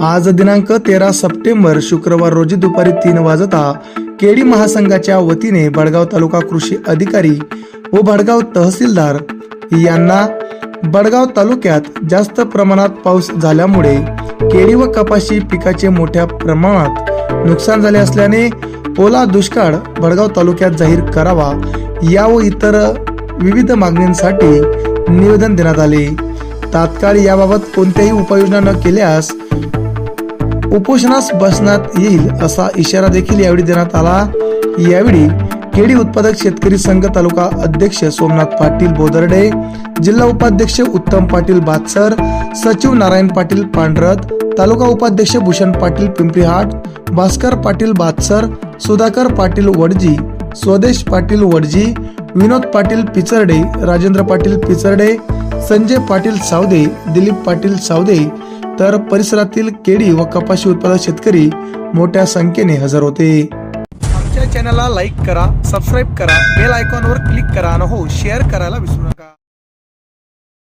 आज दिनांक तेरा सप्टेंबर शुक्रवार रोजी दुपारी तीन वाजता केडी महासंघाच्या वतीने बडगाव तालुका कृषी अधिकारी व बडगाव तहसीलदार यांना बडगाव तालुक्यात जास्त प्रमाणात पाऊस झाल्यामुळे केळी व कपाशी पिकाचे मोठ्या प्रमाणात नुकसान झाले असल्याने ओला दुष्काळ बडगाव तालुक्यात जाहीर करावा या व इतर विविध मागणींसाठी निवेदन देण्यात आले. तात्काळ याबाबत कोणत्याही उपाययोजना न केल्यास उपोषणास बसण्यात येईल असा इशारा देखील यावेळी देण्यात आला. यावेळी केळी उत्पादक शेतकरी संघ तालुका अध्यक्ष सोमनाथ पाटील बोदर्डे जिल्हा उपाध्यक्ष उत्तम पाटील बातसर सचिव नारायण पाटील पांढरत तालुका उपाध्यक्ष भूषण पाटील पिंपरीहाट भास्कर पाटील बातसर सुधाकर पाटील वडजी स्वदेश पाटील वडजी विनोद पाटील पिचर्डे राजेंद्र पाटील पिचर्डे संजय पाटील सावदे दिलीप पाटील सावदे तर परिसरातील केळी व कपाशी उत्पादक शेतकरी मोठ्या संख्येने हजर होते. आमच्या चॅनलला लाईक करा सबस्क्राईब करा बेल आयकॉनवर क्लिक करा आणि हो शेअर करायला विसरू नका.